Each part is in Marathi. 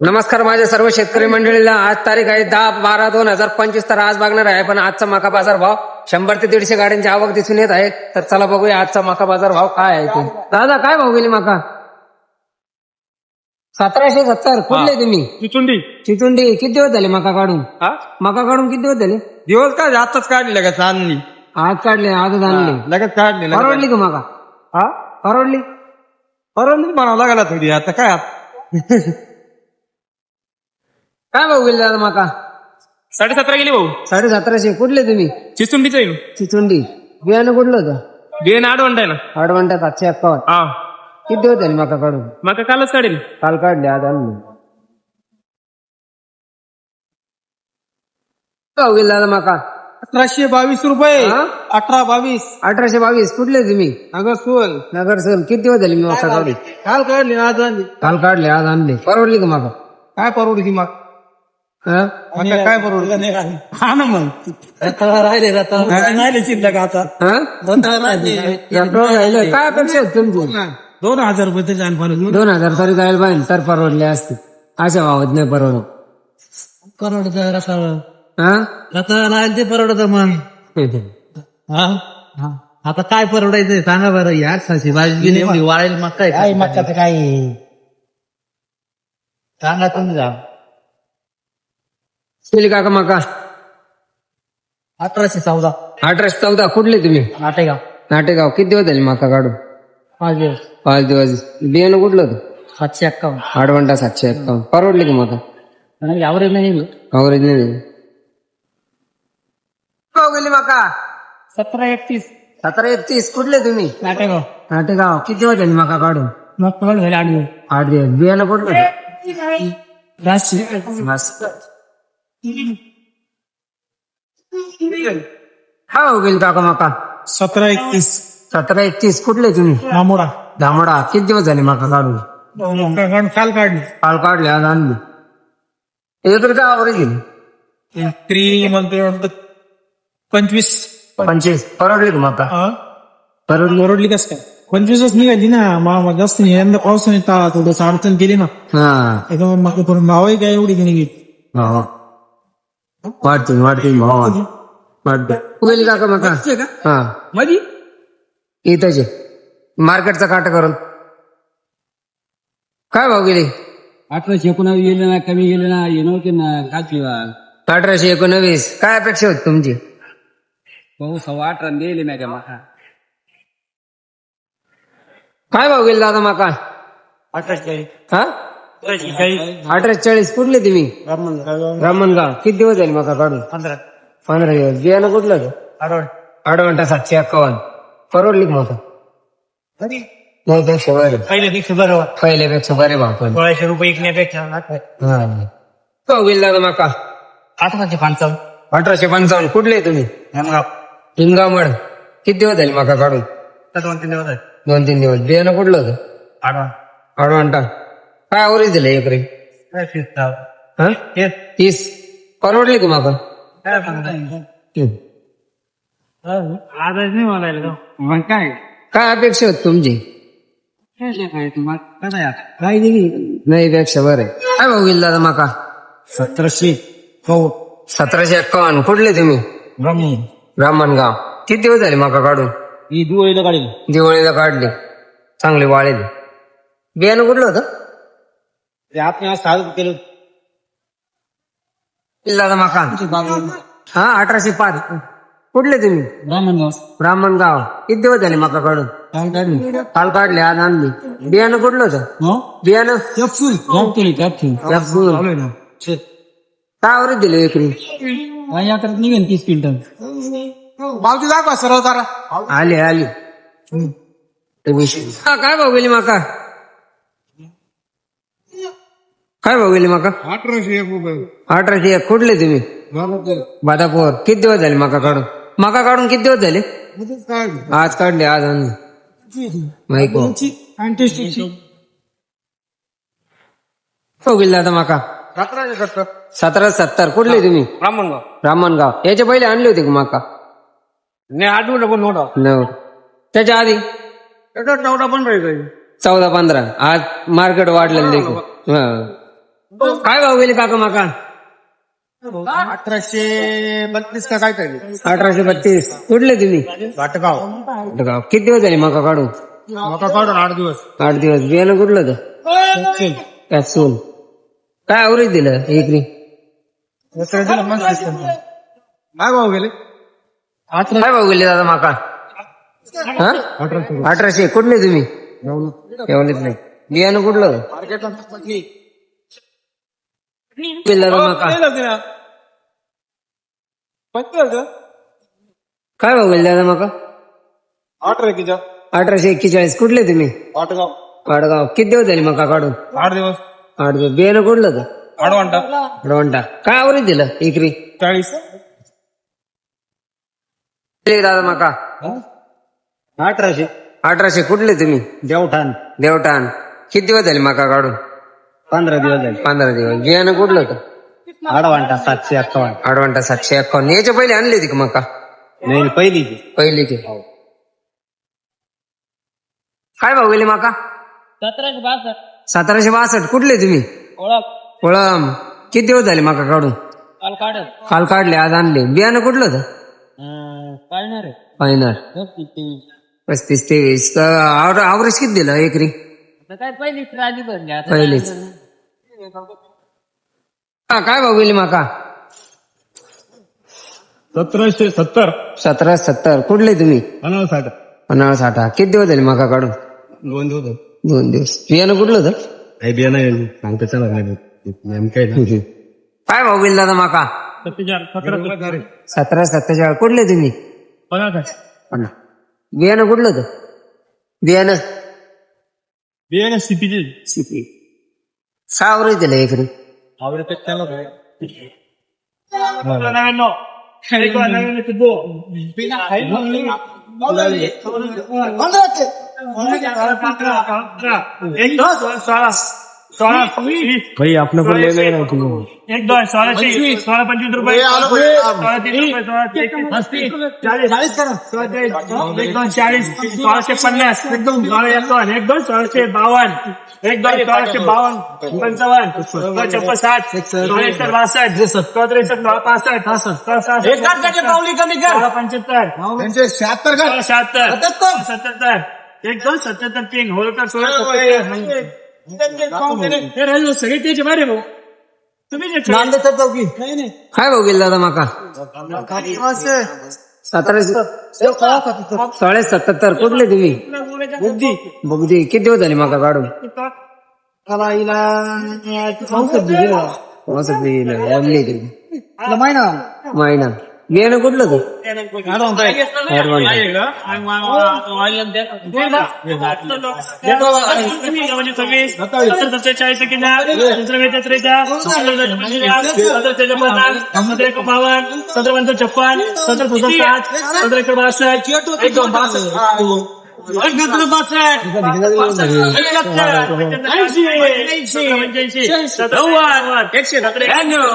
नमस्कार माझ्या सर्व शेतकरी मंडळीला आज तारीख आहे दहा बारा दोन हजार पंचवीस. तर आज बघणार आहे पण आजचा मका बाजार भाव. शंभर ते दीडशे गाड्यांची आवक दिसून येत आहे. तर चला बघूया आजचा मका बाजार भाव काय आहे ते दादा काय भाव गेली मका? सतराशे सत्तर. कुठले तुम्ही? चिचुंडी चिचुंडी किती दिवस झाले मका काढून? हा? मका काढून किती दिवस झाले? दिवस काय आताच काढली लगेच आणली. आज काढले आजच आणले. लगेच काढली परवडली का मका? हा? परवडली? परवडली म्हणावं लागला थोडी. आता काय? काय भाऊ गेले दादा मका? साडेसतरा गेली भाऊ. साडे सतराशे कुठले तुम्ही? चिचुंडीच आहे. चिचुंडी बियाणं कुठलं होतं? बिन आठ आहे ना आडवंटा सातशे एक्कावन्न हा. किती झाले मका काढून मग कालच काढेल. काल काढले आज आणले. काय होईल दादा मका? अठराशे बावीस रुपये. हा? अठरा बावीस. अठराशे बावीस. कुठले तुम्ही? अगं सोल. नगर सर किती दिवस झाले मी मका काढली? काल काढली आज आणली. काल काढले आज आणले. परवडली का मका? काय परवडली? मग काय परवडली हा ना मग. राहिले राहिले शिल्लक आता? रताळा राहिलं. काय अपेक्षा होती तुमची दोन हजार रुपये तरी जाण पाहिजे. दोन हजार तरी जायला पाहिजे. तर परवडले असते. अशा भावात नाही परवडत. परवडत रसाळ हा? आता राहील ते परवडत मग. हा? आता काय परवडायचंय सांगा बरं. यार साशी भाजी वाळेल मग काय काय मग काय? सांगा तुम्ही जा. केली काका मका. अठराशे चौदा. अठराशे चौदा कुठले तुम्ही? नाटेगाव. नाटेगाव. किती दिवस झाले मका काढून? पाच दिवस. पाच दिवस. बियाणं कुठलं होतं? सातशे एक्कावन्न. आडवंटा सातशे एक्कावन्न. परवडली का मका? यावर नाही अवरेज नाही गेली मका? सतरा एकतीस. सतरा एकतीस. कुठले तुम्ही? नाटेगाव. नाटेगाव. किती दिवस झाले मका काढून? मग झाले आठ दिवस. आठ दिवस. बियाणं कुठलं? होतं? मस्त. हा हो गेली काका मका. सतरा एकतीस. सतरा एकतीस कुठले तुम्ही? नामोडा दामडा किती दिवस झाले मका काढून? काल काढली. काल काढले आज आणली. एक रुपये आवरेज गेली त्रि म्हणतो पंचवीस. पंचवीस. परवडली का मका? परवडली. ओरडली कस काय? पंचवीसच निघाली ना. मा जास्त नाही. यंदा पावसाने ता थोडस अडचण केली ना. हा. एकदम मग भावही काय एवढी निघली हो. वाढतील वाढतील भाव. वाढते. गेली काका मका? हा. मधी? इथंच आहे. मार्केटचा काटा करून. काय भाव गेली? अठराशे एकोणावीस गेले ना कमी गेले ना हे नव्हते ना घातली अठराशे एकोणवीस. काय अपेक्षा होती तुमची? भाऊ सव्वा अठरा दिले नाही त्या माका. काय भाव गेली दादा मका? अठराशे हा? अठराशे चाळीस कुठले तुम्ही? ब्राह्मणगाव किती दिवस झाले मका काढून? पंधरा. पंधरा दिवस. बियाणं कुठलं होतं? अडवड आडवंटा सातशे एक्कावन्न. परवडली नाही पेक्षा बरे. पहिल्या पेक्षा बरोबर पहिल्यापेक्षा बरे पण सोळाशे रुपये विकण्यापेक्षा हा. भाव गेली दादा मका? अठराशे पंचावन्न. अठराशे पंचावन्न. कुठले तुम्ही? हेमगाव हिंगाव मड. किती दिवस झाले मका काढून? दोन तीन दिवस दोन तीन दिवस. बियाणं कुठलं होतं? आडवा आडवंटा काय आवरेज दिलं एकरी काय फिरता हा? हे तीस. परवडली का माका आजच नाही बोलायला मग काय? काय अपेक्षा होती तुमची? काय तुम्हाला कसं आहे आता? काय दिली? नाही पेक्षा बरे काय भाऊ गेला दादा माका? सतराशे हो. सतराशे एक्कावन्न. कुठले तुम्ही? ब्रह्मी ब्राह्मणगाव. किती दिवस झाले माका काढून? ही दिवाळीला काढेल. दिवाळीला काढले. चांगले वाळेल. बियाणं कुठलं होतं? आपण साल केलं दादा माका हा अठराशे पाच. कुठले तुम्ही? ब्राह्मणगाव. ब्राह्मणगाव. किती दिवस झाले माका काढून काल काढले आज आणली. बियाणं कुठलं होतं? हो? बियाणं? काय आवरेज दिले एकरी? निघेल तीस क्विंटल. बाजू दाखवा सरळ जरा. आले आले. हा, काय भाव गेली माका? काय भाव गेली माका? अठराशे एक रुपये. अठराशे एक. कुठले तुम्ही? बादापूर. किती दिवस झाले माका काढून? माका काढून किती दिवस झाले? आज काढले आज आणले. माहिती गेले आता माका? अठराशे सत्तर. सतरा सत्तर. कुठले तुम्ही? ब्राह्मणगाव. ब्राह्मणगाव. याच्या पहिले आणले होते का माका? नाही आठवलं पण नोटा नऊ त्याच्या आधी? नवटा पण राहायचा चौदा पंधरा. आज मार्केट वाढलेलं देखील. हा. काय भाव गेले काका माका? अठराशे बत्तीस का काय तरी. अठराशे बत्तीस. कुठले तुम्ही? वाटगाव. गाव किती दिवस झाले माका काढून? मका काढून आठ दिवस. आठ दिवस. बियाणं कुठलं तर कॅप्सूल काय अवरेज दिलं एकरी? काय भाव गेले? काय भाव गेले दादा माका? हा? अठराशे. कुठले तुम्ही? एवढेच नाही. बियाणं कुठलं गेलं दादा माका काय भाव गेले दादा माका अठरा किजा अठराशे एक्केचाळीस कुठले तुम्ही वाडगाव किती दिवस झाले मका काढून आठ दिवस आठ दिवस बियाणं कुठलं तर आडवांटा अडवंटा काय अवरेज दिलं एकरी चाळीस किती दादा माका अठराशे अठराशे कुठले तुम्ही देवठाण देवटान किती दिवस झाले मका काढून पंधरा दिवस झाले. पंधरा दिवस. बियाणं कुठलं होतं? आडवांटा सातशे अठ्ठावन्न. अडवंटा सातशे अकावन्न याच्या पहिले आणली होती का मका नाही पहिली पहिली की काय भाव गेले माका? सतराशे बासष्ट. सतराशे बासष्ट. कुठले तुम्ही? ओळख. ओळम. किती दिवस झाले माका काढून? काल काढत काल काढले आज आणले. बियाणं कुठलं होतं? काढणार फायनल पस्तीस तेवीस. आवरेज किती दिलं एकरी? काय पहिली राजी भरली. पहिलेच. हा, काय भाव गेली माका? सतराशे सत्तर. सतरा सत्तर. कुठले तुम्ही? पन्नास साठ पन्नास साठा किती दिवस झाले माका काढून दोन दिवस दोन दिवस. बियाणं कुठलं होतं? काही बिया नाही सांगता चला नेमकं काय भाव गेली दादा माका? सतरा सत्तेचाळीस. कुठले तुम्ही? पन्नास. बियाणं कुठलं होतं? बियाणं? बियाणे सीपीचे. सीपी. सहा आवरेज दिलं सोळा भाई लय वेळ नाही तुम्ही एक दोन सोळाशे सोळा पंचवीस रुपये सोळा तीस रुपये सोळा तेहतीस पस्तीस चाळीस सोळा एक दोन चाळीस सोळाशे पन्नास। एक दोन सोळा एक दोन एक दोन सोळाशे बावन्न एक दोन सोळाशे बावन्न पंचावन्न सोळा छप्पन साठ सोळा एकसष्ट बासष्ट सोळा त्रेसष्ट सोळा पासष्ट सोळा पंच्याहत्तर शहात्तर शहात्तर सत्याहत्तर एक दोन सत्याहत्तर तीन। होळकर सोळा सत्याहत्तर हे राहिलो सगळे त्याचे बारे भाऊ. तुम्ही जे खेळ- काय भाव गेला दादा माका? सतराशे साडे सत्याहत्तर कुठले तुम्ही? बघदी किती दिवस झाले माका काढून? पावसात गेलं, जमली ती. महिना बियाणं कुठलं ते चाळीस सत्तर सतरा एकोणावन्न सतरा पंच छप्पन सतरा सतरा साठ सतरा एकशे बासष्ट एकशे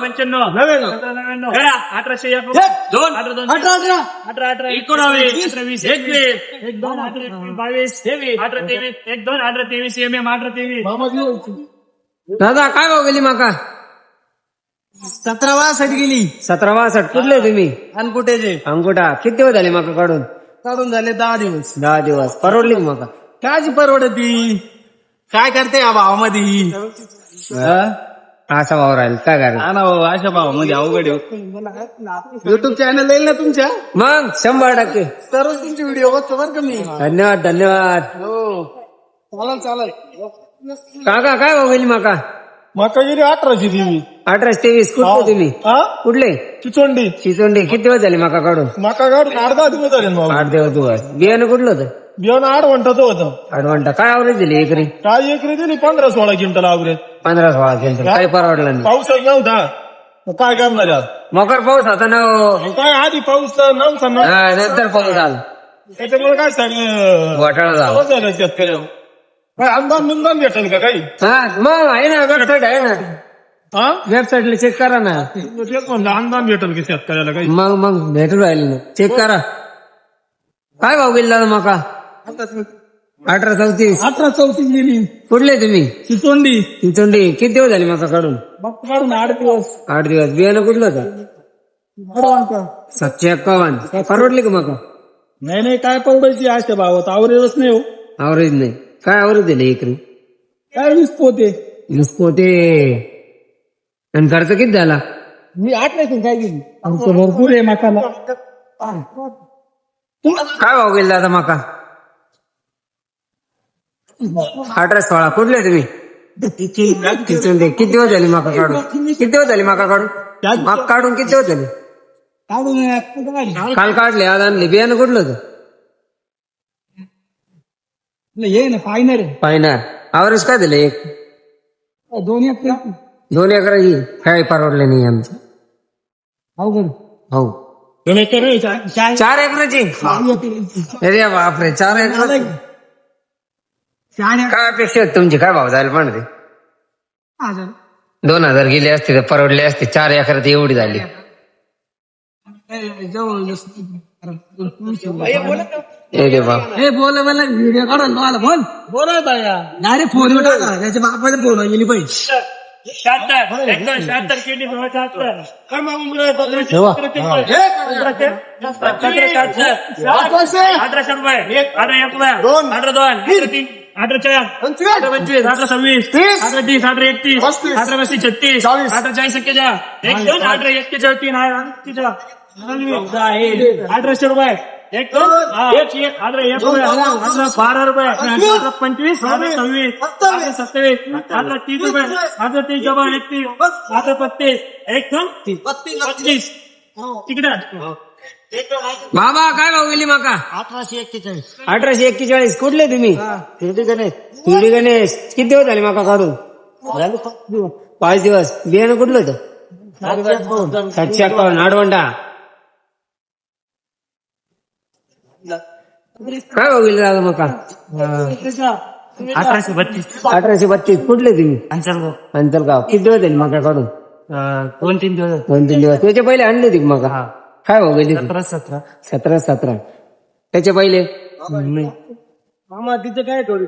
पंच्याण्णव. अठराशे एक. दोन अठरा दोन. अठरा अठरा. एकोणावीस अठरा. वीस एकवीस. एक दोन अठरा एकवीस बावीस. तेवीस. अठरा तेवीस. एक दोन अठरा तेवीस. एम एम अठरा तेवीस. दादा काय भाव गेली माका? सतरा वाजसाठी गेली. सतरा बासष्ट कुठले तुम्ही? अनकुटेचे अंगुठा. किती दिवस झाले माका काढून? काढून झाले दहा दिवस. दहा दिवस. परवडली का माका काची परवडती काय करते या भावामध्ये? असा भाव राहील काय करायला हा ना भाऊ अशा भावामध्ये अवघड युट्यूब चॅनल येईल ना तुमच्या? मग? शंभर टक्के. तरच तुमचे व्हिडिओ बघतो बरं का मी. धन्यवाद धन्यवाद. हो. चालेल चालेल. काका काय भाव गेली माका? मका गेली अठराशे दिली. अठराशे तेवीस. कुठले तुम्ही हा? कुठले? चिचोंडी. चिचोंडी. किती दिवस झाले माका काढून? मका काढून अर्धा दिवस झाले भाऊ. आठ दिवस दिवस. बियाणं कुठलं होतं? बियाणं आठ घंटाचं होतं. अडवंटा काय आवरेज दिली एकरी? काय एकरी दिली? पंधरा सोळा क्विंटल आवरेज पंधरा सोळा केलं काही परवडलं नाही. पाऊसच नव्हता. मग काय करणार यार? मकर पाऊस होता ना हो. काय आधी पाऊस नव्हता ना. हा, नंतर पाऊस आला. त्याच्यामुळे काय सांग घोटाळा झाला. शेतकऱ्यावर. काय अनुदान भेटेल का काही? हा मग आहे ना वेबसाईट आहे ना. हा वेबसाईटला चेक करा ना तेच म्हणलं अनुदान भेटेल का शेतकऱ्याला काही मग मग भेटून राहिले ना चेक करा काय भाव गेला दादा माका अठरा चौतीस अठरा चौतीस गेली कुठले तुम्ही चिचोंडी चिचोंडी किती दिवस झाले मका काढून मग काढून आठ दिवस आठ दिवस बियाणं कुठलं होतं सातशे एक्कावन्न परवडली का मका नाही नाही काय परवडायची आज त्या भावात आवरेलच नाही हो आवरेज नाही काय आवरेज दिले एकरी काय वीस पोते वीस पोते आणि खर्च किती झाला? मी आठ नाही काय गेली आमचं भरपूर आहे मकाला. काय भाव गेला आता मका? अठरा सोळा. कुठले तुम्ही? किती दिवस झाले मका काढून? किती दिवस झाले मका काढून? मका काढून किती दिवस झाले? काल काढले आज आणले. बियाणं कुठलं होतं? ये ना फायनल पाहिणार आवरेज काय दिलं एक? दोन्ही दोन एकराची काय परवडले नाही आमचं. अवघड हो. चार एकराची? अरे बापरे चार एकर. काय अपेक्षा आहेत तुमची? काय भाव जायला पण ते दोन हजार गेले असते तर परवडले असते. चार एकरात एवढी झाली. ए रे बाप. हे बोल मला. व्हिडिओ काढून मला बोल. डायरेक्ट फोन त्याच्या बापाने फोन गेली पाहिजे शहात्तर एकदम शहात्तर केली शहात्तर अठराशे रुपये अठरा एक रुपया अठरा दोन अठरा तीन अठरा चार अठरा पंचवीस अठरा सव्वीस अठरा तीस अठरा एकतीस अठरा पस्तीस छत्तीस अठरा चाळीस एक्केचाळ एक दोन अठरा एक्केचाळ तीन अठराशे रुपये एक रुपये. बारा रुपये. पंचवीस सव्वीस. सत्तावीस. अठरा तीस रुपये. अठरा तीस जवळ एकतीस. अठरा पस्तीस. एक दोन पस्तीस. तिकडे बाबा काय भाव गेली माका? अठराशे एक्केचाळीस. अठराशे एक्केचाळीस. कुठले तुम्ही? शिर्डी गणेश. किती दिवस झाले माका काढून? पाच दिवस. बियाणं कुठलं होतं? सातशे अठ्ठावन्न. आडवंडा. काय गेले दादा मका अठराशे बत्तीस. अठराशे बत्तीस. कुठले तुम्ही? अंतरगाव किती दिवस झाले मका काढून? दोन तीन दिवस. दोन तीन दिवस. त्याच्या पहिले आणले होते का मका काय गेली सतरा सतरा. सतरा सतरा. त्याच्या पहिले? मामा तिथे काय थोडी?